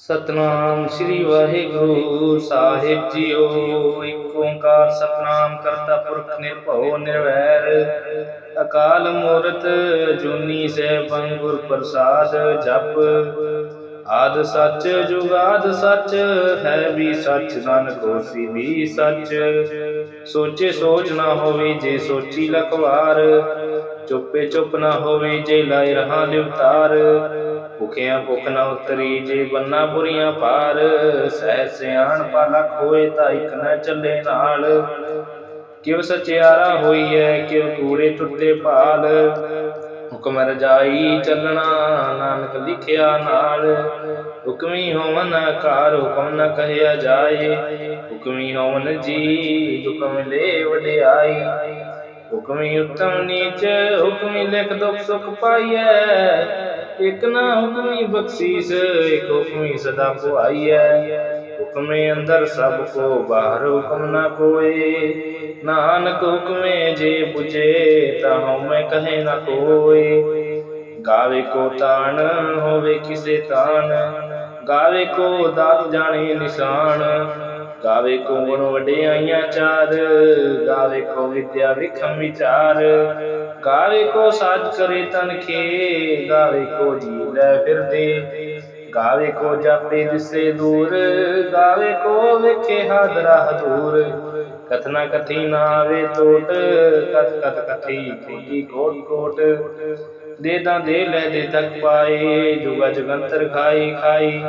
ਸਤਨਾਮ ਸ੍ਰੀ ਵਾਹਿਗੁਰੂ ਸਾਹਿਬ ਜੀਓ, ਇੱਕ ਓੰਕਾਰ ਸਤਨਾਮ ਕਰਤਾ ਪੁਰਖ ਨਿਰਭਉ ਨਿਰਵੈਰ। ਅਕਾਲ ਮੂਰਤ ਜੁਨੀ ਸੈਭੰ ਗੁਰ ਪ੍ਰਸਾਦ ਜਪ। ਆਦ ਸੱਚ ਜੁਗਾਦ ਸੱਚ, ਹੈ ਵੀ ਸੱਚ, ਨਾਨਕ ਹੋਸੀ ਵੀ ਸੱਚ। ਸੋਚੇ ਸੋਚ ਨਾ ਹੋਵੇ ਜੇ ਸੋਚੀ ਲਖਵਾਰ, ਚੁੱਪੇ ਚੁੱਪ ਨਾ ਹੋਵੇ ਜੇ ਲਾਇ ਰਹਾ ਲਿਵਤਾਰ ਭੁਖਿਆ ਭੁਖ ਨਾ ਉਤਰੀ, ਜੇ ਬੰਨਾ ਬੁਰੀਆਂ ਪਾਰ ਸਹਿ ਸਿਆਣ ਪਾਲਕ ਹੋਏ ਤਾਂ ਇਕ ਨਾ ਚੱਲੇ ਨਾਲ। ਕਿਉ ਸਚਿਆਰਾ ਹੋਈਐ, ਕਿਉ ਕੂੜੇ ਟੁੱਟੇ ਭਾਲ? ਹੁਕਮ ਰਜਾਈ ਚੱਲਣਾ, ਨਾਨਕ ਲਿਖਿਆ ਨਾਲ। ਹੁਕਮੀ ਹੋਵਨ ਕਾਰ ਹੁਕਮ ਨ ਕਹਿਆ ਜਾਏ। ਹੁਕਮੀ ਹੋਵਨ ਜੀ, ਹੁਕਮ ਲੈ ਵਡਿਆਈ। ਹੁਕਮੀ ਉਤਮ ਨੀਚ, ਹੁਕਮੀ ਲਿਖ ਦੁਖ ਸੁਖ ਪਾਈਐ। ਇਕ ਨਾ ਹੁਕਮੀ ਬਖਸ਼ੀਸ, ਇਕ ਹੁਕਮੀ ਸਦਾ ਪੁਆਈਐ। ਹੁਕਮੇ ਅੰਦਰ ਸਭ ਕੋ ਬਾਹਰ ਹੁਕਮ ਨਾ ਕੋਏ। ਨਾਨਕ ਹੁਕਮੇ ਜੇ ਪੁਜੇ ਤਾਂ ਹਉਮੈ ਕਹੇ ਨਾ ਕੋਏ। ਗਾਵੇ ਕੋ ਤਾਣ, ਹੋਵੇ ਕਿਸੇ ਤਾਣ। ਗਾਵੇ ਕੋ ਦਾਤ ਜਾਣੇ ਨਿਸ਼ਾਨ। ਗਾਵੇ ਕੋ ਗੁਣ ਵਡਿਆਈਆਂ ਚਾਰ। ਗਾਵੇ ਕੋ ਵਿਦਿਆ ਵਿਖਮ ਵਿਚਾਰ। ਗਾਵੇ ਕੋ ਸਾਜ ਕਰੇ ਤਨ ਖੇ ਗਾਵੇ ਕੋ ਜੀ ਲੈ ਫਿਰਦੇ ਗਾਵੇ ਕੋ ਜਾਪੇ ਦਿਸੇ ਦੂਰ, ਗਾਵੇ ਕੋ ਵੇਖੇ ਹਾਦਰਾ ਹਦੂਰ। ਕਥਨਾ ਕਥੀ ਨਾ ਆਵੇ ਟੋਟ ਕਥ ਕਥ ਕਥੀ ਕੋਟੀ ਕੋਟ ਕੋਟ। ਦੇ ਤਾਂ ਦੇ ਲੈ ਦੇ ਤੱਕ ਪਾਏ, ਜੁਗਾ ਜਗੰਤਰ ਖਾਈ ਖਾਈ।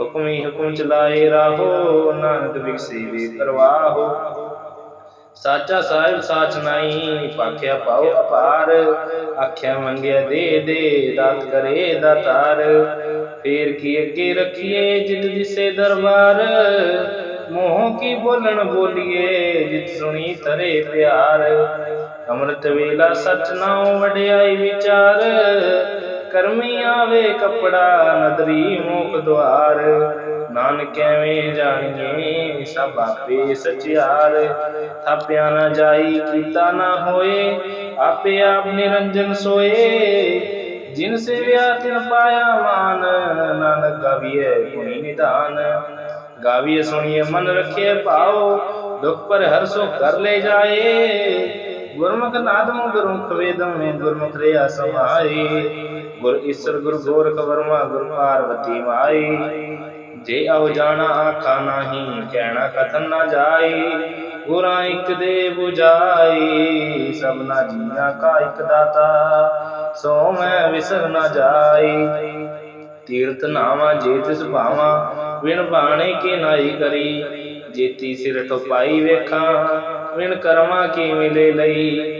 ਹੁਕਮੀ ਹੁਕਮ ਚਲਾਏ ਰਾਹੋ, ਨਾਨਕ ਵਿਖਸੀ ਵੀ ਕਰਵਾਹੋ ਸਾਚਾ ਸਾਹਿਬ ਸਾਚ ਨਾਈ ਪਾਖਿਆ ਪਾਉ ਅਪਾਰ। ਆਖਿਆ ਮੰਗਿਆ ਦੇ ਦੇ, ਦਾਤ ਕਰੇ ਦਾਤਾਰ ਫੇਰ ਕੀ ਅੱਗੇ ਰੱਖੀਏ ਜਿਤ ਦਿਸੇ ਦਰਬਾਰ? ਮੋਹ ਕੀ ਬੋਲਣ ਬੋਲੀਏ ਜਿਤ ਸੁਣੀ ਤਰੇ ਪਿਆਰ। ਅੰਮ੍ਰਿਤ ਵੇਲਾ ਸਚ ਨਾਉ ਵਡਿਆਈ ਵਿਚਾਰ। ਕਰਮੀ ਆਵੇ ਕਪੜਾ, ਨਦਰੀ ਮੋਖ ਦੁਆਰ। ਨਾਨਕ ਐਵੇਂ ਜਾਣੀਏ ਸਭ ਆਪੇ ਸਚਿਆਰ। ਥਾਪਿਆ ਨਾ ਜਾਈ, ਕੀਤਾ ਨਾ ਹੋਏ, ਆਪੇ ਆਪ ਨਿਰੰਜਨ ਸੋਏ। ਜਿਨ ਸੇਵਿਆ ਤਿਨ ਪਾਇਆ ਮਾਨ, ਨਾਨਕ ਗਾਵੀਏ ਗੁਣੀ ਨਿਧਾਨ ਗਾਵੀਏ ਸੁਣੀਏ ਮਨ ਰੱਖੇ ਭਾਉ, ਦੁਖ ਪਰ ਹਰ ਸੋ ਕਰ ਲੈ ਜਾਏ। ਗੁਰਮੁਖ ਨਾਦਮ ਗੁਰਮੁਖ ਵੇਦਮ ਗੁਰਮੁਖ ਰਿਆ ਸਮਾਈ ਗੁਰ ਈਸਰ ਗੁਰ ਗੋਰਖ ਵਰਮਾ ਗੁਰ ਪਾਰਵਤੀ ਮਾਈ ਜੇ ਆਉ ਜਾਣਾ ਆਖਾ ਨਾਹੀ, ਕਹਿਣਾ ਕਥਨ ਨਾ ਜਾਈ, ਗੁਰਾਂ ਇੱਕ ਦੇ 부ਜਾਈ ਸਭਨਾ ਜੀਆਂ ਕਾ ਇੱਕ ਦਾਤਾ, ਸੋ ਮੈਂ ਵਿਸਰ ਨਾ ਜਾਈ। ਤੀਰਥ ਨਾਵਾ ਜੇ ਤਿਸ ਭਾਵਾ ਵਿਣ ਬਾਣੇ ਕੀ ਨਾਈ ਕਰੀ। ਜੇਤੀ ਸਿਰ ਟਪਾਈ ਵੇਖਾਂ ਵਿਣ ਕਰਮਾ ਕੀ ਮਿਲੇ ਲਈ।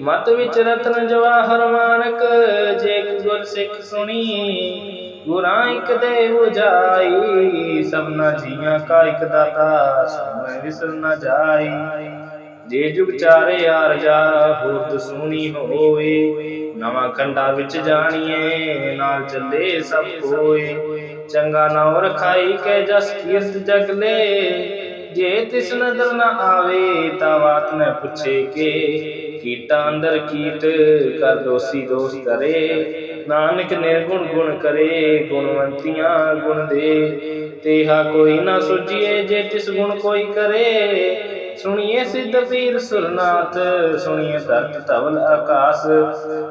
ਮਤ ਵਿੱਚ ਰਤਨ ਜਵਾਹਰ ਮਾਨਕ, ਜੇ ਗੁਰ ਸਿੱਖ ਸੁਣੀ ਗੁਰਾਂ ਇੱਕ ਦੇ 부ਜਾਈ ਸਭਨਾ ਜੀਆਂ ਕਾ ਇੱਕ ਦਾਤਾ ਸੋ ਵਿਸਰ ਨਾ ਜਾਈ। ਜੇ ਜੁਗ ਚਾਰੇ ਆਰਜਾ ਹੁਰਦ ਸੁਣੀ ਹੋਵੇ। ਨਵਾਂ ਖੰਡਾ ਵਿੱਚ ਜਾਣੀਏ, ਨਾਲ ਚੱਲੇ ਸਭ ਕੋਏ। ਚੰਗਾ ਨਾਮ ਰਖਾਈ ਕੇ ਜਸ ਕੀਰਤ ਜਗ ਲੈ। ਜੇ ਤਿਸ ਨਦਰ ਨਾ ਆਵੇ, ਤਾਂ ਬਾਤ ਨ ਪੁੱਛੇ ਕੇ। ਕੀਟਾ ਅੰਦਰ ਕੀਟ, ਕਰ ਦੋਸੀ ਦੋਸਤ ਕਰੇ ਨਾਨਕ ਨਿਰਗੁਣ ਗੁਣ ਕਰੇ, ਗੁਣਵੰਤੀਆਂ ਗੁਣ ਦੇ। ਤੇਹਾ ਕੋਈ ਨਾ ਸੁਝੀਏ ਜੇ ਤਿਸ ਗੁਣ ਕੋਈ ਕਰੇ। ਸੁਣੀਏ ਸਿੱਧ ਪੀਰ ਸੁਰਨਾਥ, ਸੁਣੀਏ ਧਰਤ ਧਵਲ ਆਕਾਸ।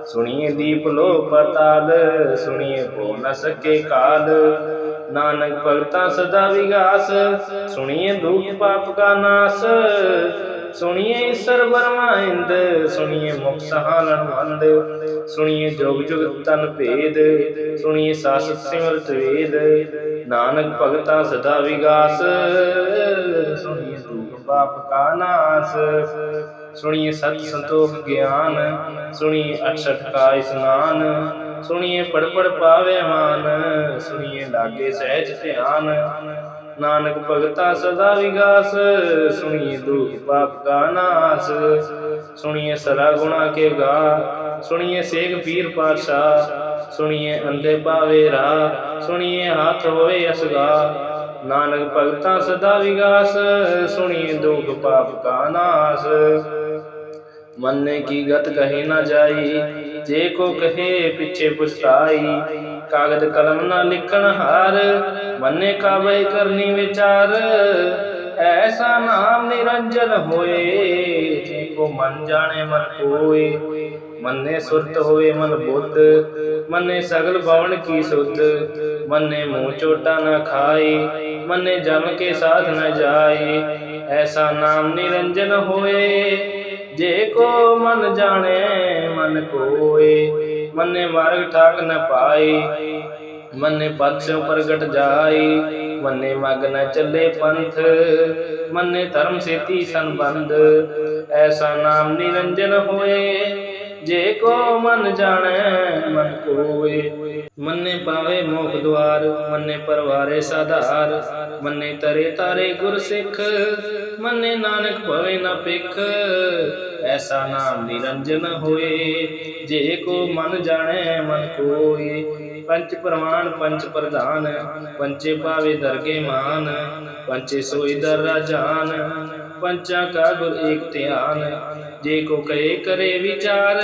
ਸੁਣੀਏ ਦੀਪ ਲੋ ਪਤਾਲ ਸੁਣੀਏ ਭੋ ਨ ਸਕੇ ਕਾਲ। ਨਾਨਕ ਭਗਤਾ ਸਦਾ ਵਿਗਾਸ, ਸੁਣੀਏ ਦੁਖ ਪਾਪ ਕਾ ਨਾਸ। ਸੁਣੀਏ ਈਸ਼ਰ ਬਰਮਾਇੰਦ ਸੁਣੀਏ ਮੁਖ ਸਹਾਲਨ ਵੰਦ ਸੁਣੀਏ ਜੁਗ ਜੁਗ ਤਨ ਭੇਦ, ਸੁਣੀਏ ਸਾਸ ਸਿਮਰਤ ਵੇਦ ਨਾਨਕ ਭਗਤਾ ਸਦਾ ਵਿਗਾਸ, ਸੁਣੀਏ ਦੁਖ ਪਾਪ ਕਾ ਨਾਸ, ਸੁਣੀਏ ਸਤ ਸੰਤੋਖ ਗਿਆਨ, ਸੁਣੀਏ ਅਠਸਠ ਕਾ ਇਸਨਾਨ, ਸੁਣੀਏ ਪੜ ਪੜ ਪਾਵੇ ਮਾਨ, ਸੁਣੀਏ ਲਾਗੇ ਸਹਿਜ ਧਿਆਨ ਨਾਨਕ ਭਗਤਾ ਸਦਾ ਵਿਗਾਸ, ਸੁਣੀਏ ਦੁਖ ਪਾਪ ਕਾ ਨਾਸ। ਸੁਣੀਏ ਸਰਾ ਗੁਣਾ ਕੇ ਗਾ, ਸੁਣੀਏ ਸੇਖ ਪੀਰ ਪਾਤਸ਼ਾਹ। ਸੁਣੀਏ ਅੰਧੇ ਪਾਵੇ ਰਾ ਸੁਣੀਏ ਹੱਥ ਹੋਏ ਅਸਗਾ। ਨਾਨਕ ਭਗਤਾ ਸਦਾ ਵਿਗਾਸ, ਸੁਣੀਏ ਦੁਖ ਪਾਪ ਕਾ ਨਾਸ। ਮੰਨੇ ਕੀ ਗਤ ਕਹੇ ਨਾ ਜਾਈ, ਜੇ ਕੋ ਕਹੇ ਪਿਛੇ ਪੁਛਤਾਈ ਕਾਗਦ ਕਲਮ ਨਾ ਲਿਖਣ ਹਾਰ ਮੰਨੇ ਕਾਬੇ ਕਰਨੀ ਵਿਚਾਰ। ਐਸਾ ਨਾਮ ਨਿਰੰਜਨ ਹੋਏ, ਜੇ ਕੋ ਮਨ ਜਾਣੇ ਮਨ ਕੋਏ। ਮੰਨੇ ਸੁਰਤ ਹੋਏ ਮਨ ਬੁੱਧ, ਮੰਨੇ ਸਗਲ ਬਵਨ ਕੀ ਸੁਧ। ਮੰਨੇ ਮੂੰਹ ਚੋਟਾ ਨਾ ਖਾਏ, ਮੰਨੇ ਜਮ ਕੇ ਸਾਧ ਨਾ ਜਾਏ। ਐਸਾ ਨਾਮ ਨਿਰੰਜਨ ਹੋਏ, ਜੇ ਕੋ ਮਨ ਜਾਣੇ ਮਨ ਕੋਏ। ਮੰਨੇ ਮਾਰਗ ਠਾਕ ਨ ਪਾਈ, ਮੰਨੇ ਪਛ ਪ੍ਰਗਟ ਜਾਈ, ਮੰਨੇ ਮਗ ਨ ਚੱਲੇ ਪੰਥ, ਮੰਨੇ ਧਰਮ ਸੇਤੀ ਸੰਬੰਧ, ਐਸਾ ਨਾਮ ਨਿਰੰਜਨ ਹੋਏ, ਜੇ ਕੋ ਮਨ ਜਾਣੈ, ਮਨ ਕੋਏ। ਮੰਨੇ ਪਾਵੇ ਮੋਖ ਦੁਆਰ, ਮੰਨੇ ਪਰਵਾਰੇ ਸਾਧਾਰ, ਮੰਨੇ ਤਰੇ ਤਾਰੇ ਗੁਰ ਸਿੱਖ ਮੰਨੇ ਨਾਨਕ ਭਵੇ ਨਾ ਪਿਖ ਐਸਾ ਨਾਮ ਨਿਰੰਜਨ ਹੋਏ, ਜੇ ਕੋ ਮਨ ਜਾਣੈ ਮਨ ਕੋਏ। ਪੰਚ ਪ੍ਰਮਾਣ ਪੰਚ ਪ੍ਰਧਾਨ, ਪੰਚੇ ਪਾਵੇ ਦਰਗੇ ਮਾਨ। ਪੰਚੇ ਸੋਈ ਦਰ ਰਾਜਾਨ ਪੰਚਾ ਕਾ ਗੁਰ ਏਕ ਧਿਆਨ। ਜੇ ਕੋ ਕਹੇ ਕਰੇ ਵਿਚਾਰ,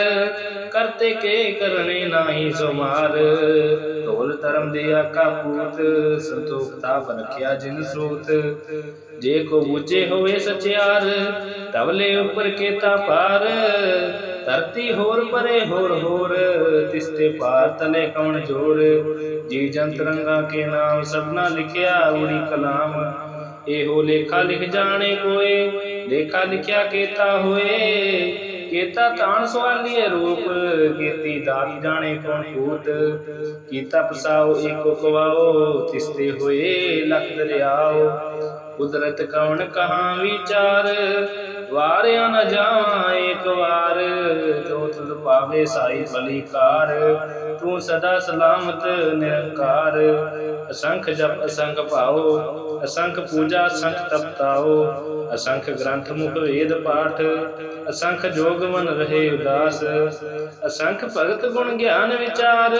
ਕਰਤੇ ਕੇ ਕਰਨੇ ਨਾਹੀ ਸੋ ਮਾਰ ਢੋਲ ਧਰਮ ਦੇ ਆਕਾ ਪੂਤ ਸੰਤੋਖ ਤਾਪ ਜਿਨ ਸੋਤ ਜੇ ਕੋ ਬੁਝੇ ਹੋਵੇ ਸਚਿਆਰ, ਤਵਲੇ ਉੱਪਰ ਕੇਤਾ ਪਾਰ ਧਰਤੀ ਹੋਰ ਪਰੇ ਹੋਰ ਹੋਰ ਤਿਸਤੇ ਪਾਰ ਤਲੇ ਕੌਣ ਜੋੜ ਜੀ ਜੰਤ ਰੰਗਾ ਕੇ ਨਾਮ ਸਭਨਾ ਲਿਖਿਆ ਉੜੀ ਕਲਾਮ। ਇਹੋ ਲੇਖਾ ਲਿਖ ਜਾਣੇ ਕੋਏ, ਲੇਖਾ ਲਿਖਿਆ ਕੇਤਾ ਹੋਏ। ਕੇਤਾ ਤਾਣ ਸਵਾਲੀਏ ਰੂਪ, ਕੀਤੀ ਦਾਤ ਜਾਣੇ ਕੌਣ ਭੂਤ, ਕੀਤਾ ਪਸਾਓ ਏਕੋ ਕਵਾਓ ਤਿਸਤੇ ਹੋਏ ਲਖ ਦਰਿਆਓ। ਕੁਦਰਤ ਕੌਣ ਕਹਾਂ ਵਿਚਾਰ, ਵਾਰਿਆ ਨ ਜਾਵਾਂ ਏਕ ਵਾਰ। ਜੋ ਤੁਧ ਪਾਵੇ ਸਾਈ ਬਲੀਕਾਰ, ਤੂੰ ਸਦਾ ਸਲਾਮਤ ਨਿਰੰਕਾਰ। ਅਸੰਖ ਜਪ ਅਸੰਖ ਭਾਉ ਅਸੰਖ ਪੂਜਾ ਸੰਖ ਤਪਤਾਓ। ਅਸੰਖ ਗ੍ਰੰਥ ਮੁਖ ਵੇਦ ਪਾਠ, ਅਸੰਖ ਜੋਗ ਮਨ ਰਹੇ ਉਦਾਸ, ਅਸੰਖ ਭਗਤ ਗੁਣ ਗਿਆਨ ਵਿਚਾਰ,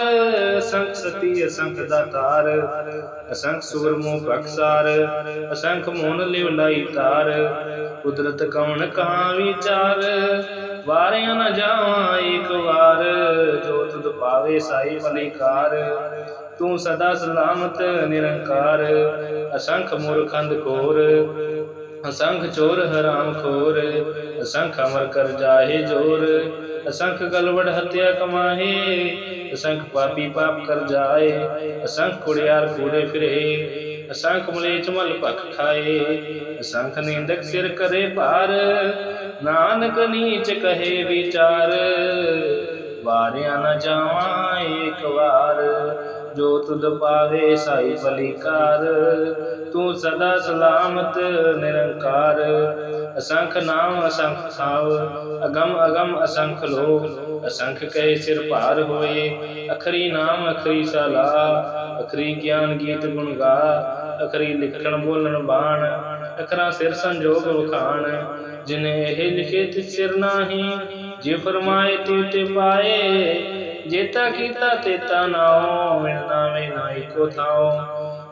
ਅਸੰਖ ਸਤੀ ਅਸੰਖ ਦਾਤਾਰ ਅਸੰਖ ਸੁਰ ਮੂਹ ਅਸੰਖ ਮੋਨ ਲਿਵ ਲਾਈ ਤਾਰ, ਕੁਦਰਤ ਕੌਣ ਕਹਾਂ ਵਿਚਾਰ, ਵਾਰਿਆ ਨਾ ਜਾਵਾਂ ਏਕ ਵਾਰ, ਜੋ ਤੁਧ ਪਾਵੇ ਸਾਈ ਭਲੀਕਾਰ ਤੂੰ ਸਦਾ ਸਲਾਮਤ ਨਿਰੰਕਾਰ, ਅਸੰਖ ਮੂਰਖੰਦ ਕੋਰ ਅਸੰਖ ਚੋਰ ਹਰਾਮ ਖੋਰ, ਅਸੰਖ ਅਮਰ ਕਰ ਜਾਹੇ ਜੋਰ, ਅਸੰਖ ਗਲਵੜ ਹਤਿਆ ਕਮਾਹੇ, ਅਸੰਖ ਪਾਪੀ ਪਾਪ ਕਰ ਜਾਏ, ਅਸੰਖ ਕੁੜਿਆਰ ਕੂੜੇ ਫਿਰੇ, ਅਸੰਖ ਮਲੇਚ ਮਲ ਭਖ ਖਾਏ, ਅਸੰਖ ਨਿੰਦਕ ਸਿਰ ਕਰੇ ਭਾਰ, ਨਾਨਕ ਨੀਚ ਕਹੇ ਵਿਚਾਰ, ਵਾਰਿਆ ਨਾ ਜਾਵਾਂ ਏਕ ਵਾਰ ਜੋ ਤੁਧ ਪਾਵੇ ਸਾਈ ਬਲੀਕਾਰ, ਤੂੰ ਸਦਾ ਸਲਾਮਤ, ਨਿਰੰਕਾਰ। ਅਸੰਖ ਨਾਮ ਅਸੰਖ ਸਾਵ ਅਗਮ ਅਗਮ ਅਸੰਖ ਲੋ ਅਸੰਖ ਕਹੇ ਸਿਰ ਭਾਰ ਹੋਏ, ਅਖਰੀ ਨਾਮ ਅਖਰੀ ਸਲਾ ਅਖਰੀ ਗਿਆਨ ਗੀਤ ਗੁਣ ਗਾ, ਅਖਰੀ ਲਿਖਣ ਬੋਲਣ ਬਾਣ। ਅਖਰਾਂ ਸਿਰ ਸੰਜੋਗ ਵਖਾਣ, ਜਿਨੇ ਇਹ ਲਿਖੇ ਤਿਸ ਸਿਰ ਨਾਹੀ, ਜੇ ਫਰਮਾਏ ਤੇ ਤੇ ਪਾਏ ਜੇਤਾ ਕੀਤਾ ਤੇਤਾ ਨਾਉ ਮਿਲਣਾ ਵੇ ਨਾ ਇੱਕੋ ਥਾਉ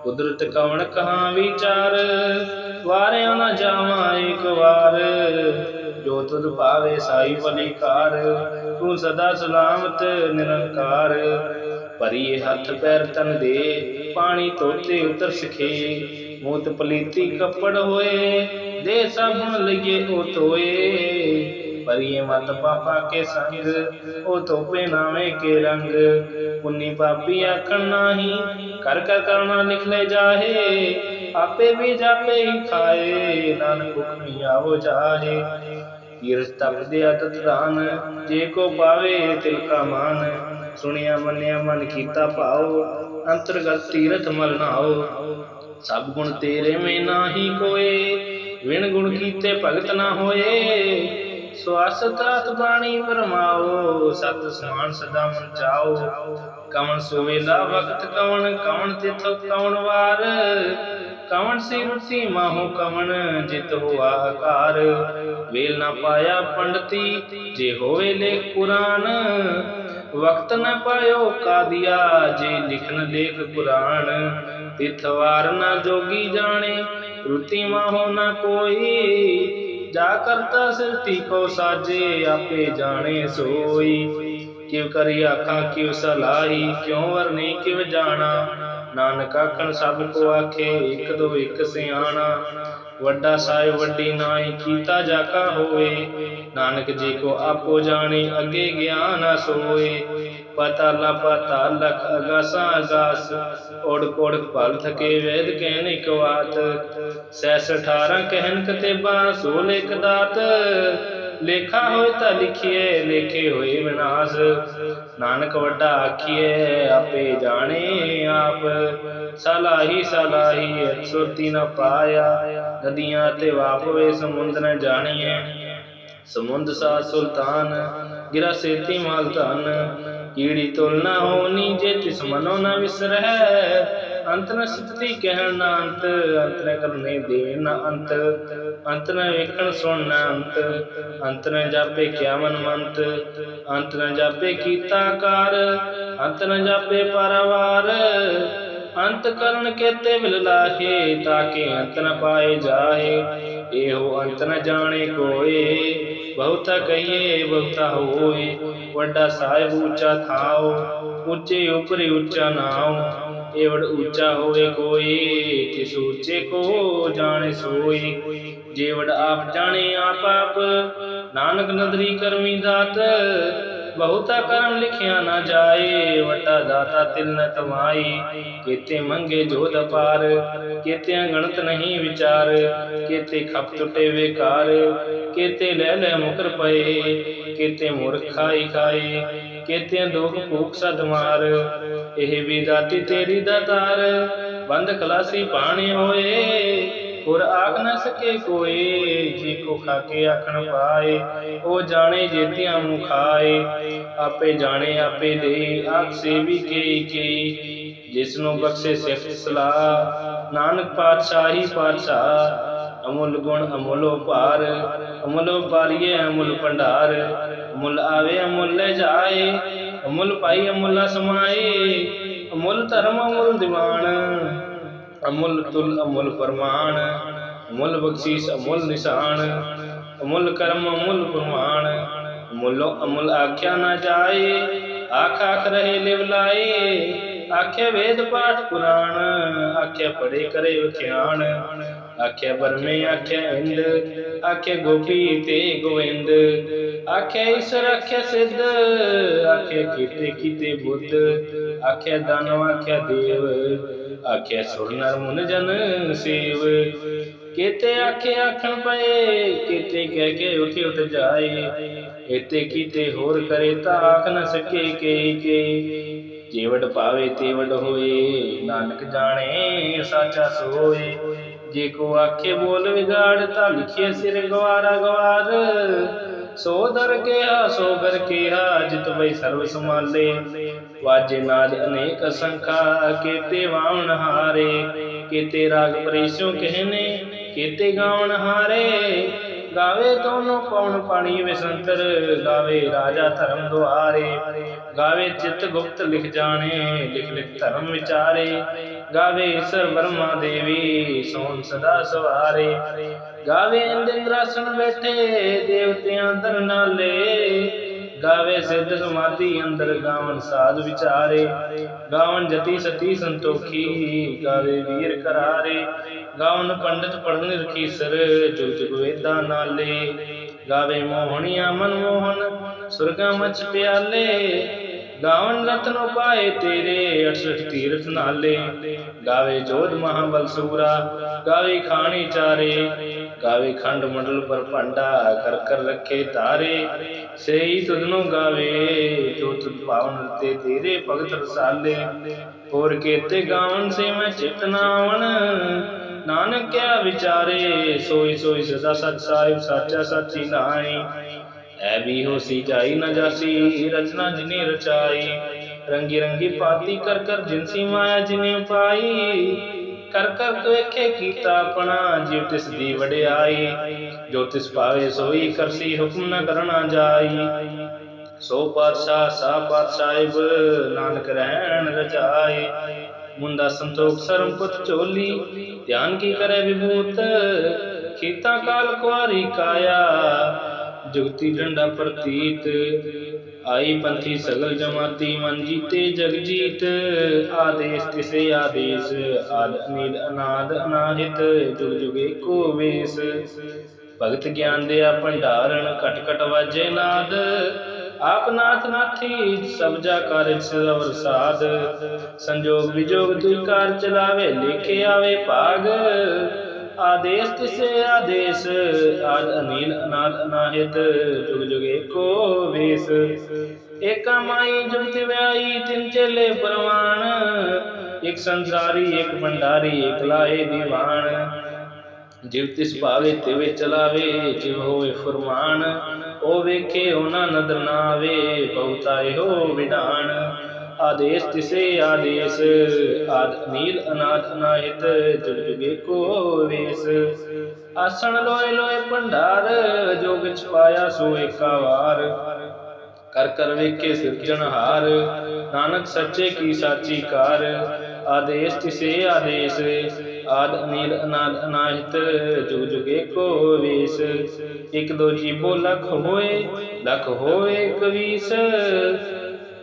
ਕੁਦਰਤ ਕਵਣ ਕਹਾਂ ਵਿਚਾਰ, ਵਾਰਿਆ ਨਾ ਜਾਵਾਂ ਇੱਕ ਵਾਰ। ਜੋ ਤੁਧ ਪਾਵੇ ਸਾਈ ਬਲੀਕਾਰ ਤੂੰ ਸਦਾ ਸਲਾਮਤ, ਨਿਰੰਕਾਰ। ਭਰੀਏ ਹੱਥ ਪੈਰ ਤਨ ਦੇ, ਪਾਣੀ ਧੋਤੇ ਉਤਰ ਸਖੇ। ਮੋਤ ਪਲੀਤੀ ਕੱਪੜ ਹੋਏ, ਦੇ ਸਾਬਣ ਲਈਏ ਉਹ ਧੋਏ। ਪਰੀਏ ਮਤ ਪਾਪਾ ਕੇ ਸੰਗ, ਉਹ ਧੋਪੇ ਨਾਵੇਂ ਕੇ ਰੰਗ। ਪੁੰਨੀ ਪਾਪੀ ਆਖਣ ਨਾਹੀ ਕਰ ਕਰ ਕਰਨਾ ਲਿਖ ਲੈ ਜਾਹੇ। ਆਪੇ ਵੀ ਜਾਪੇ ਹੀ ਖਾਏ, ਨਾਨਕ ਹੁਕਮੀ ਆਵੋ ਜਾਹੇ। ਤਪ ਦੇ ਅਤਤ ਦਾਨ ਜੇ ਕੋ ਪਾਵੇ ਤਿਲ ਕਾ ਮਾਨ। ਸੁਣਿਆ ਮੰਨਿਆ ਮਨ ਕੀਤਾ ਭਾਉ, ਅੰਤਰਗਤ ਤੀਰਥ ਮਲ ਨਾਓ ਸਭ ਗੁਣ ਤੇਰੇ ਮੇ ਨਾਹੀ ਕੋਏ ਵਿਣ ਗੁਣ ਕੀਤੇ ਭਗਤ ਨਾ ਹੋਏ। ਸਵਾਸਤ ਰਾਤ ਬਾਣੀ ਵਰਮਾਓ, ਸਤ ਸਮਾਨ ਸਦਾ ਮਨ ਚਾਓ। ਕਵਣ ਸੁਵੇਲਾ ਵਕਤ ਕਵਣ ਕਵਣ ਤਿਥ ਕਵਣ ਵਾਰ। ਕਵਣ ਸੀ ਰੁਚੀ ਮਾਹੋ ਕਵਣ, ਜਿਤ ਹੋਆ ਆਕਾਰ। ਵੇਲ ਨਾ ਪਾਇਆ ਪੰਡਤੀ, ਜੇ ਹੋਵੇ ਲੇਖ ਕੁਰਾਨ ਵਕਤ ਨਾ ਪਾਇਓ ਕਾਦੀਆ, ਜੇ ਲਿਖਨ ਲੇਖ ਕੁਰਾਨ। ਤਿਥ ਵਾਰ ਨਾ ਜੋਗੀ ਜਾਣੇ, ਰੁਤੀ ਮਾਹੋ ਨਾ ਕੋਈ। ਜਾ ਕਰਤਾ ਸਿਰਤੀ ਕੋ ਸਾਜੇ, ਆਪੇ ਜਾਣੇ ਸੋਈ। ਕਿਵ ਕਰੀ ਆਖਾਂ ਕਿਵ ਸਲਾਹੀ, ਕਿਉ ਵਰਨੀ ਕਿਵ ਜਾਣਾ? ਨਾਨਕ ਆਖਣ ਸਭ ਕੋ ਆਖੇ, ਇਕ ਦੋ ਇਕ ਸਿਆਣਾ। ਵੱਡਾ ਸਾਹਿਬ, ਵੱਡੀ ਨਾਈ, ਕੀਤਾ ਜਾਕਾ ਹੋਏ ਨਾਨਕ ਜੀ ਕੋ ਆਪੋ ਜਾਣੇ, ਅੱਗੇ ਗਿਆਨ ਸੋਏ। ਪਤਾਲਾ ਪਤਾਲ ਲਖ ਅਗਾਸਾਂ ਅਗਾਸ। ਓੜ ਕੋੜ ਭਲ ਥਕੇ ਕਹਿਣ ਇਕ ਬਾਤ ਸੈਸ 18 ਕਹਿਨ ਕਤੇਬਾ, ਸੋਲ ਇਕ ਦਾਤ। ਲੇਖਾ ਹੋਏ ਤਾਂ ਲਿਖੀਏ, ਲੇਖੇ ਹੋਏ ਵਿਨਾਸ਼। ਨਾਨਕ ਵੱਡਾ ਆਖੀਏ, ਆਪੇ ਜਾਣੇ ਆਪ। ਸਲਾਹੀ ਸਲਾਹੀ ਸੁਰਤੀ ਨਾ ਪਾਇਆ। ਨਦੀਆਂ ਤੇ ਵਾਪਵੇ ਸਮੁੰਦ ਨ ਜਾਣੀਏ। ਸਮੁੰਦ ਸਾ ਸੁਲਤਾਨ, ਗਿਰਾ ਸੇਤੀ ਮਾਲਤਾਨ ਧਨ ਕੀੜੀ ਤੁਲਨਾ ਹੋਣੀ ਜੇ ਤਿਸ ਮਨੋ ਨ ਵਿਸਰਹਿ ਅੰਤ ਨ ਸਿੱਧੀ ਕਹਿਣ ਨਾ ਅੰਤ ਅੰਤ ਨ ਕਰਨੇ ਦੇ ਨਾ ਅੰਤ। ਅੰਤ ਨ ਵੇਖਣ ਸੁਣ ਨਾ ਅੰਤ ਅੰਤ ਨ ਜਾਪੇ ਕਿਆ ਮਨ ਮੰਤ। ਅੰਤ ਨ ਜਾਪੇ ਕੀਤਾ ਕਾਰ, ਅੰਤ ਨ ਜਾਪੇ ਪਰਵਾਰ। ਅੰਤ ਕਰਨ ਕੇਤੇ ਵਿਲ ਲਾਹੇ ਤਾਕੇ ਅੰਤ ਨ ਪਾਏ ਜਾਹੇ। ਇਹੋ ਅੰਤ ਨ ਜਾਣੇ ਕੋਏ, ਬਹੁਤਾ ਕਹੀਏ, ਬਹੁਤਾ ਹੋਏ। ਵੱਡਾ ਸਾਹਿਬ ਉੱਚਾ ਥਾਓ ਉੱਚੇ ਉਪਰੇ ਉੱਚਾ ਨਾਉ। ਏਵੜ ਉੱਚਾ ਹੋਏ ਕੋਈ ਤਿਸ ਉੱਚੇ ਕੋ ਜਾਣੇ ਸੋਈ। ਜੇਵੜ ਆਪ ਜਾਣੇ ਆਪ ਆਪ, ਨਾਨਕ ਨਦਰੀ ਕਰਮੀ ਦਾਤ, ਬਹੁਤਾ ਕਰਮ ਲਿਖਿਆ ਨਾ ਜਾਏ। ਵੱਡਾ ਦਾਤਾ ਤਿਲ ਨ ਤਮਾਈ, ਕੀਤੇ ਮੰਗੇ ਜੋਧ ਪਾਰ ਕੀਤੇ ਗਣਤ ਨਹੀਂ ਵਿਚਾਰ, ਕੀਤੇ ਖਪ ਟੁੱਟੇ ਵੇਕਾਰ ਕੀਤੇ ਲੈ ਲੈ ਮੁਕਰ ਪਏ, ਕੀਤੇ ਮੂਰਖਾਈ ਖਾਏ, ਕੀਤੇ ਦੁਖ ਭੂਖ ਸਦ ਮਾਰ। ਇਹ ਵੀ ਦਾਤੀ ਤੇਰੀ ਦਾਤਾਰ ਬੰਦ ਖਲਾਸੀ ਪਾਣੀ ਹੋਏ ਪੁਰ ਆਖ ਨ ਸਕੇ ਕੋਈ, ਜੀ ਕੋ ਖਾਕੇ ਆਖਣ ਪਾਏ, ਉਹ ਜਾਣੇ ਜੇਤਿਆਂ ਨੂੰ ਖਾਏ। ਆਪੇ ਜਾਣੇ ਆਪੇ ਦੇ, ਆਖ ਸੇਵੀ ਕੇ ਕੇ ਜਿਸ ਨੂੰ ਬਖਸ਼ੇ ਸਿਫਤ ਸਲਾਹ, ਨਾਨਕ ਪਾਤਸ਼ਾਹੀ ਪਾਤਸ਼ਾਹ। ਅਮੁੱਲ ਗੁਣ ਅਮੁੱਲੋ ਭਾਰ, ਅਮੁੱਲ ਪਾਰੀਏ ਅਮੁੱਲ ਭੰਡਾਰ, ਅਮੁੱਲ ਆਵੇ ਅਮੁੱਲ ਲੈ ਜਾਏ, ਅਮੁੱਲ ਪਾਈ ਅਮੁੱਲਾ ਸਮਾਏ, ਅਮੁੱਲ ਧਰਮ ਅਮੁੱਲ ਦੀਵਾਨ, ਅਮੁੱਲ ਤੁਲ ਅਮੁੱਲ ਪਰਮਾਨ ਅਮੁੱਲ ਬਖਸ਼ੀਸ਼ ਅਮੁੱਲ ਨਿਸ਼ਾਨ, ਅਮੁੱਲ ਕਰਮ ਅਮੁੱਲ ਪ੍ਰਮਾਣ, ਅਮੁੱਲੋ ਅਮੁੱਲ ਆਖਿਆ ਨਾ ਜਾਏ, ਆਖ ਆਖ ਰਹੇ ਲਿਵ ਲਾਏ ਆਖਿਆ ਵੇਦ ਪਾਠ ਪੁਰਾਣ ਆਖਿਆ ਪੜੇ ਕਰੇ ਵਿਖਿਆਣ ਆਖਿਆ ਬਰਮੇ, ਆਖਿਆ ਇੰਦ, ਆਖਿਆ ਗੋਪੀ ਤੇ ਗੋਇੰਦ। ਆਖਿਆ ਈਸ਼ਰ ਆਖਿਆ ਸਿੱਧ, ਆਖਿਆ ਕੀਤੇ ਕੀਤੇ ਬੁੱਧ। ਆਖਿਆ ਦਾਨਵ, ਆਖਿਆ ਦੇਵ। ਆਖਿਆ ਸੁਰ ਨਰ ਮੁਨ ਜਨ ਸੇਵ। ਕੀਤੇ ਆਖੇ ਆਖਣ ਪਏ, ਕੀਤੇ ਕਹਿ ਕੇ ਉਠ ਉਠ ਜਾਏ। ਇਤੇ ਕੀਤੇ ਹੋਰ ਕਰੇ ਤਾਂ ਆਖ ਨ ਸਕੇ ਕੇ ਕੇ। ਜੀਵੜ ਪਾਵੇ ਤੇਵੜ ਹੋਏ, ਨਾਨਕ ਜਾਣੇ, ਸਾਚਾ ਸੋਏ। ਜੇ ਕੋ ਆਖੇ ਬੋਲ ਵਿਗਾੜ ਤਾਂ ਲਿਖੇ ਸਿਰ ਗਵਾਰਾ ਗਵਾਰ। ਸੋ ਦਰ ਗਿਆ ਸੋ ਗਰ ਕੀਆ ਜਿਤ ਬਈ ਸਰਬ ਸਮਾਲੇ ਵਾਜੇ ਨਾਲ ਅਨੇਕ ਸੰਖਾ, ਕੀਤੇ ਵਾਵਣ ਹਾਰੇ। ਕੀਤੇ ਰਾਗ ਪਰੇਸ਼ੋਂ ਕਹਿਨੇ, ਕੀਤੇ ਗਾਵਣ ਹਾਰੇ। ਗਾਵੇ ਦੋਨੋਂ ਪਉਣ ਪਾਣੀ ਵਿਸੰਤਰ, ਗਾਵੇ ਰਾਜਾ ਧਰਮ ਦੁਆਰੇ। ਗਾਵੇ ਚਿਤ ਗੁਪਤ ਲਿਖ ਜਾਣੇ, ਲਿਖ ਲਿਖ ਧਰਮ ਵਿਚਾਰੇ। ਗਾਵੇ ਈਸ਼ਰ ਬਰਮਾ ਦੇਵੀ, ਸੋਨ ਸਦਾ ਸਵਾਰੇ। ਗਾਵੇ ਇੰਦਰਾਸਨ ਬੈਠੇ, ਦੇਵਤਿਆਂ ਦਰ ਨਾਲੇ। ਗਾਵੇ ਸਿੱਧ ਸਮਾਧੀ ਅੰਦਰ ਗਾਵਨ ਸਾਧ ਵਿਚਾਰੇ। ਗਾਵਨ ਜਤੀ ਸਤੀ ਸੰਤੋਖੀ, ਗਾਵੇ ਵੀਰ ਕਰਾਰੇ। ਗਾਵਨ ਪੰਡਤ ਪੜਨ ਰਖੀਸਰ ਜੁਗ ਜੁਗ ਵੇਦਾਂ ਨਾਲੇ। ਗਾਵੇ ਮੋਹਣੀਆਂ ਮਨਮੋਹਨ, ਸੁਰਗਾ ਮਚ ਪਿਆਲੇ। ਗਾਵਨ ਰਤਨੋ ਪਾਏ ਤੇਰੇ 68 ਤੀਰਥ ਨਾਲੇ। ਗਾਵੇ ਜੋਧ ਮਹਾਬਲ ਸੂਰਾ, ਗਾਵੇ ਖਾਣੀ ਚਾਰੇ। ਗਾਵੇ ਖੰਡ ਮੰਡਲ ਪਰ ਭਾਂਡਾ ਕਰ ਕਰ ਰੱਖੇ ਤਾਰੇ। ਸਹੀ ਤੁਧਨੋ ਗਾਵੇ, ਜੋ ਤੁਧ ਪਾਵਨ ਤੇ ਤੇਰੇ ਭਗਤ ਰਸਾਲੇ। ਹੋਰ ਕੇਤੇ ਗਾਵਨ ਸੇ ਮੈਂ ਚਿਤਨਾਵਣ ਨਾਨਕ ਕਿਆ ਵਿਚਾਰੇ। ਸੋਈ ਸੋਈ ਸਦਾ ਸਚ ਸਾਹਿਬ, ਸਾਚਾ ਸਾਚੀ ਨਾਈ ਐ ਵੀ ਹੋ ਸੀ ਜਾਈ ਨਾ ਜਾਸੀ, ਰਚਨਾ ਜਿਨੇ ਰਚਾਈ। ਰੰਗੀ ਰੰਗੀ ਪਾਤੀ ਕਰ ਕਰ ਜਿਨਸੀ ਮਾਇਆ ਜਿਨੇ ਪਾਈ ਕਰ ਕਰ ਵੇਖੇ ਕੀਤਾ ਆਪਣਾ ਜਿਵ ਤਿਸ ਦੀ ਵਡਿਆਈ। ਜੋ ਤਿਸ ਪਾਵੇ ਸੋਈ ਕਰਸੀ ਹੁਕਮ ਨ ਕਰਨਾ ਜਾਈ। ਸੋ ਪਾਤਸ਼ਾਹ, ਸਾ ਪਾਤਸ਼ਾਹਿਬ ਨਾਨਕ ਰਹਿਣ ਰਚਾਏ। ਮੁੰਦਾ ਸੰਤੋਖ ਸਰਮ ਚੋਲੀ ਧਿਆਨ ਕੀ ਕਰੇ ਵਿਭੂਤ? ਖੀਤਾ ਕਾਲ ਕੁਆਰੀ ਕਾਇਆ। ਜੁਗਤੀ ਡੰਡਾ ਪ੍ਰਤੀਤ, ਆਈ ਪੰਥੀ ਸਗਲ ਜਮਾਤੀ, ਮਨ ਜੀਤੇ ਜਗ ਜੀਤ, ਆਦੇਸ ਤਿਸੇ ਆਦੇਸ, ਆਦ ਅਨੀਲ ਅਨਾਦ ਅਨਾਹਿਤ, ਜੁਗ ਜੁਗ ਏਕੋ ਵੇਸ। ਭਗਤ ਗਿਆਨ ਦਿਆ ਭੰਡਾਰਨ, ਘਟ ਘਟ ਵਾਜੇ ਨਾਦ। ਆਪ ਨਾਥ ਨਾਥੀ, ਸਭ ਜਾ ਕਾਰਜ ਸਵਰ ਸਾਧ ਸੰਜੋਗ ਵਿਜੋਗ ਤੁਈ ਚਲਾਵੇ, ਲੇਖੇ ਆਵੇ ਭਾਗ। ਆਦੇਸ ਤਿਸੇ ਆਦੇਸ, ਆਦ ਅਨੀਲ ਅਨਾਦ ਅਨਾਹਿਤ, ਜੁਗ ਜੁਗ ਏਕੋ ਵੇਸ। ਏਕਾ ਮਾਈ ਜੁਗਤ ਵਿਆਈ ਤਿੰਨ ਚੇਲੇ ਪਰਵਾਨ। ਇੱਕ ਸੰਸਾਰੀ, ਇੱਕ ਭੰਡਾਰੀ, ਇਕ ਲਾਏ ਦੀਵਾਨ। ਜਿਵ ਤਿਸ ਭਾਵੇ, ਤਿਵੇ ਚਲਾਵੇ, ਜਿਵ ਹੋਵੇ ਫਰਮਾਨ। ਉਹ ਵੇਖੇ ਉਹਨਾਂ ਨਦਰ ਨਾ ਆਵੇ ਬਹੁਤਾਏ ਹੋ ਵਿਧਾਨ। ਆਦੇਸ ਤਿਸੇ ਆਦੇਸ, ਆਦ ਨੀਲ ਅਨਾਦ ਅਨਾਹਿਤ ਜੁਗ ਜੁਗੇ ਕੋ ਵੇਸ। ਆਸਣ ਲੋਏ ਲੋਏ ਭੰਡਾਰ, ਜੋਗ ਚ ਪਾਇਆ ਸੋ ਏਕਾ ਵਾਰ। ਕਰ ਕਰ ਵੇਖੇ ਸਿਰਜਣਹਾਰ ਨਾਨਕ ਸੱਚੇ ਕੀ ਸਾਚੀ ਕਾਰ। ਆਦੇਸ ਤਿਸੇ ਆਦੇਸ, ਆਦ ਅਨੀਲ ਅਨਾਦ ਅਨਾਹਿਤ ਜੁਗ ਜੁਗੇ ਕੋ ਵੇਸ। ਇਕ ਦੋ ਜੀਬੋ ਲਖ ਹੋਏ ਲਖ ਹੋਏ ਕਵੀਸ।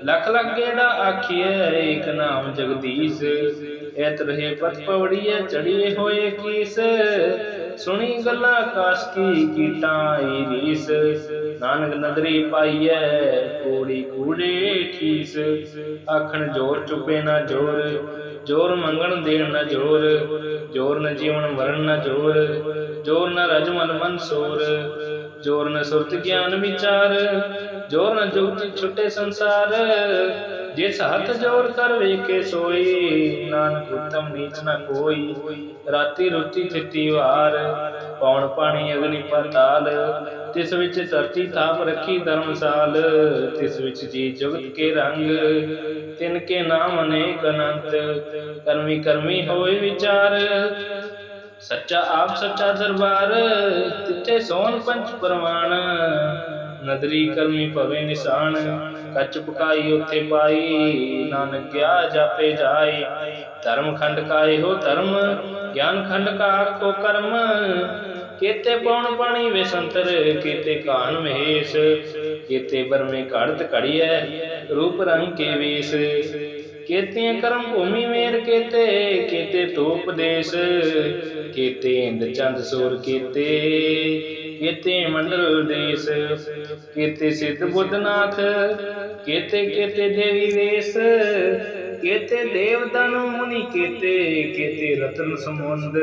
ਲਖ ਲਖ ਗੇੜਾ ਆਖੀਐ, ਏਕ ਨਾਮ ਜਗਦੀਸ਼। ਐਤ ਰਹੇ ਪਤ ਪਵੜੀਐ ਚੜੀਏ ਹੋਏ ਕੀਸ। ਸੁਣੀ ਗੱਲਾਂ ਆਕਾਸ਼ ਕੀ ਕੀਟਾਂ ਰੀਸ। ਨਾਨਕ ਨਦਰੀ ਪਾਈਐ, ਕੋੜੀ ਕੂੜੇ ਠੀਸ। ਆਖਣ ਜੋਰ ਚੁੱਪੇ ਨਾ ਜੋਰ ਜੋਰ ਮੰਗਣ ਦੇਣ ਨਾ ਜੋਰ। ਜੋਰ ਨ ਜੀਵਨ ਮਰਨ ਨਾ ਜੋਰ ਜੋਰ ਨ ਰਜ ਮਨ ਮਨਸੂਰ ਜੋਰ ਨ ਸੁਰਤ ਗਿਆਨ ਵਿਚਾਰ ਜੋਰ ਨ ਜੁਗਤ ਛੁੱਟੇ ਸੰਸਾਰ। ਜਿਸ ਹੱਥ ਜੋਰ ਕਰ ਵੇਖੇ ਸੋਈ, ਨਾਨਕ ਉਤਮ ਨੀਚ ਨ ਕੋਈ। ਰਾਤੀ ਰੁਤੀ ਥਿਤੀ ਵਾਰ, ਪੌਣ ਪਾਣੀ ਅਗਨੀ ਪਤਾਲ ਤਿਸ ਵਿੱਚ ਧਰਤੀ ਥਾਪ ਰੱਖੀ ਧਰਮਸਾਲ, ਤਿਸ ਵਿੱਚ ਜੀ ਜੁਗਤ ਕੇ ਰੰਗ। ਤਿਨ ਕੇ ਨਾਮ ਅਨੇਕ ਅਨੰਤ, ਕਰਮੀ ਕਰਮੀ ਹੋਏ ਵਿਚਾਰ। ਸੱਚਾ ਆਪ ਸੱਚਾ ਦਰਬਾਰ, ਤਿੱਥੇ ਸੋਨ ਪੰਚ ਪ੍ਰਮਾਣ ਨਦਰੀ ਕਰਮੀ ਭਵੇ ਨਿਸ਼ਾਨ, ਕੱਚ ਪਕਾਈ ਉੱਥੇ ਪਾਈ, ਨਾਨਕ ਗਿਆ ਜਾਪੇ ਜਾਏ ਧਰਮ ਖੰਡ ਕਾਏ ਹੋ ਧਰਮ, ਗਿਆਨ ਖੰਡ ਕਾ ਆਖੋ ਕਰਮ। ਕੇਤੇ ਪੌਣ ਪਾਣੀ ਵੇ ਸੰਤਰ, ਕੇਤੇ ਕਾਨ ਮਹੇਸ਼। ਕੇਤੇ ਬਰਮੇ ਘੜਤ ਘੜੀਐ, ਰੂਪ ਰੰਗ ਕੇ ਵੇਸ। ਕੇਤੇ ਕਰਮ ਭੂਮੀ ਮੇਰ ਕੇਤੇ ਕੇਤੇ ਧੂਪ ਦੇਸ। ਕੇਤੇ ਇੰਦ ਚੰਦ ਸੂਰ ਕੇਤੇ ਕੇਤੇ ਮੰਡਲ ਦੇਸ, ਕੇਤੇ ਸਿੱਧ ਬੁੱਧਨਾਥ, ਕੇਤੇ ਕੇਤੇ ਦੇਵੀ ਵੇਸ ਕੇਤੇ ਦੇਵਤਨ ਮੁਨੀ ਕੇਤੇ ਕੇਤੇ ਰਤਨ ਸਮੁੰਦ,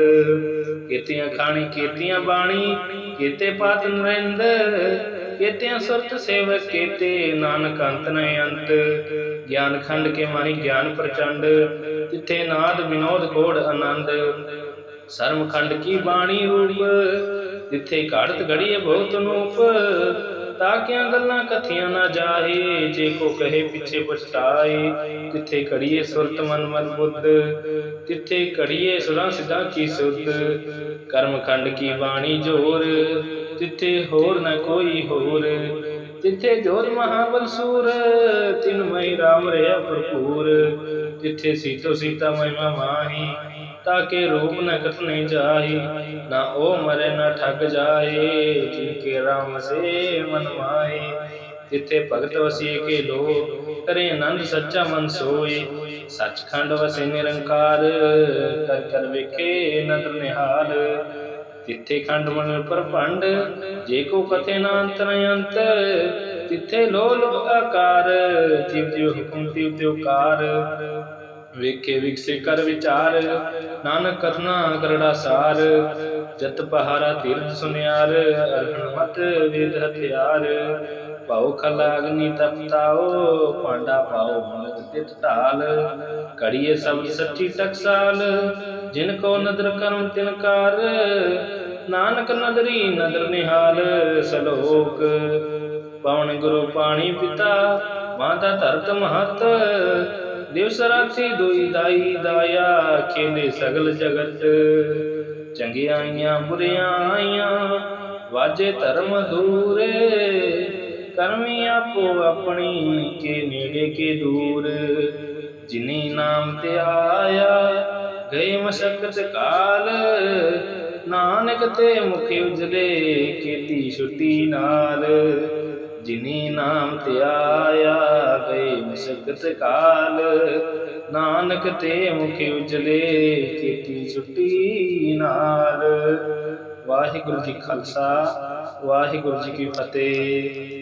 ਕੇਤੀਆਂ ਖਾਣੀ, ਕੇਤੀਆਂ ਬਾਣੀ, ਕੇਤੇ ਪਾਤ ਨਰਿੰਦ, ਕੇਤਿਆਂ ਸੁਰਤ ਸੇਵਕ, ਕੇਤੇ ਨਾਨਕ ਅੰਤ ਨ ਅੰਤ, ਗਿਆਨ ਖੰਡ ਕੇ ਮਾਹੀ ਗਿਆਨ ਪ੍ਰਚੰਡ, ਤਿੱਥੇ ਨਾਦ ਵਿਨੋਦ ਕੋੜ ਆਨੰਦ ਸਰਮ ਖੰਡ ਕੀ ਬਾਣੀ ਰੂਪ ਜਿੱਥੇ ਘੜਤ ਘੜੀਏ ਬਹੁਤ ਨੂਪ, ਤਾਕਿਆਂ ਗੱਲਾਂ ਕਥੀਆਂ ਨਾ ਜਾਏ ਜੇ ਕੋ ਕਹੇ ਪਿੱਛੇ ਪਛਤਾਏ। ਤਿੱਥੇ ਘੜੀਏ ਸੁਰਤ ਮਨ ਮਨ ਬੁੱਧ ਤਿੱਥੇ ਘੜੀਏ ਸੁਰਾਂ ਸਿਧਾਂ ਕੀ ਸੁਧ। ਕਰਮ ਖੰਡ ਕੀ ਬਾਣੀ ਜੋਰ ਤਿੱਥੇ ਹੋਰ ਨਾ ਕੋਈ ਹੋਰ। ਤਿੱਥੇ ਜੋਤ ਮਹਾਬਲ ਸੂਰ ਤਿਨ ਮਈ ਰਾਮ ਰਿਆ ਭਰਪੂਰ। ਤਿੱਥੇ ਸੀਤੋ ਸੀਤਾ ਮਹਿਮਾ ਮਾਹੀ ਤਾਕੇ ਰੂਪ ਨ ਕਥਨੇ ਜਾਹੀ, ਨਾ ਉਹ ਮਰੇ, ਨ ਠਗ ਜਾਏ ਜਿਨ ਕੇ ਰਾਮ ਸੇ ਮਨ ਮਾਏ ਭਗਤ ਵਸੀਏ ਕੇ ਲੋ ਕਰੇ ਆਨੰਦ ਸੱਚਾ ਮਨ ਸੋਏ ਸੱਚਖੰਡ ਵਸੇ ਨਿਰੰਕਾਰ, ਕਰ ਕਰ ਵੇਖੇ ਨਦਰ ਨਿਹਾਲ। ਤਿੱਥੇ ਖੰਡ ਮਨ ਪਰਭੰਡ ਜੇ ਕੋ ਕਥੇ ਨਾ ਅੰਤ ਅੰਤ। ਤਿੱਥੇ ਲੋ ਲੋ ਆਕਾਰ ਜਿਵ ਜਿਵ ਹੁਕਮ ਤਿਵ ਤਿਵ ਕਾਰ। ਵੇਖੇ ਵਿਖਸੇ ਕਰ ਵਿਚਾਰ, ਨਾਨਕ ਕਥਨਾ ਕਰੜਾ ਸਾਰ। ਜਤ ਪਹਾਰਾ ਤੀਰਥ ਸੁਨਿਆਰ ਅਰਹਣ ਮਤ ਵੇਦ ਹਥਿਆਰ। ਪਾਉ ਖਲਾ ਅਗਨੀ ਤਪਤਾਓ ਪਾਂਡਾ ਪਾਉ ਮਨਤ ਤਿਤ ਢਾਲ। ਕੜੀਏ ਸਭ ਸੱਚੀ ਟਕਸਾਲ, ਜਿਨ ਕੋ ਨਦਰ ਕਰਮ ਤਿਨਕਾਰ ਨਾਨਕ ਨਦਰੀ ਨਦਰ ਨਿਹਾਲ, ਸਲੋਕ। ਪਵਨ ਗੁਰੂ ਪਾਣੀ ਪਿਤਾ, ਮਾਤਾ ਧਰਤ ਮਹਤ। ਦਿਵਸ ਰਾਤੀ ਦੁਈ ਦਾਈ ਦਾਇਆ ਖੇਲੇ ਸਗਲ ਜਗਤ। ਚੰਗਿਆਈਆਂ ਬੁਰੀਆਂ ਆਈਆਂ, ਵਾਜੇ ਧਰਮ ਦੂਰੇ। ਕਰਮੀ ਆਪੋ ਆਪਣੀ, ਕੇ ਨੇੜੇ ਕੇ ਦੂਰ। ਜਿਨੀ ਨਾਮ ਤੇ ਆਇਆ, ਗਏ ਮਸ਼ਕਤ ਕਾਲ। ਨਾਨਕ ਤੇ ਮੁਖ ਉਜਲੇ ਕੀਤੀ ਛੁੱਟੀ ਨਾਲ। ਜਿਨੀ ਨਾਮ ਧਿਆਇਆ ਗਏ ਮਸਕਤ ਕਾਲ। ਨਾਨਕ ਤੇ ਮੁਖ ਉਜਲੇ ਕੀਤੀ ਛੁੱਟੀ ਨਾਲ। ਵਾਹਿਗੁਰੂ ਜੀ ਖਾਲਸਾ, ਵਾਹਿਗੁਰੂ ਜੀ ਕੀ ਫਤਿਹ।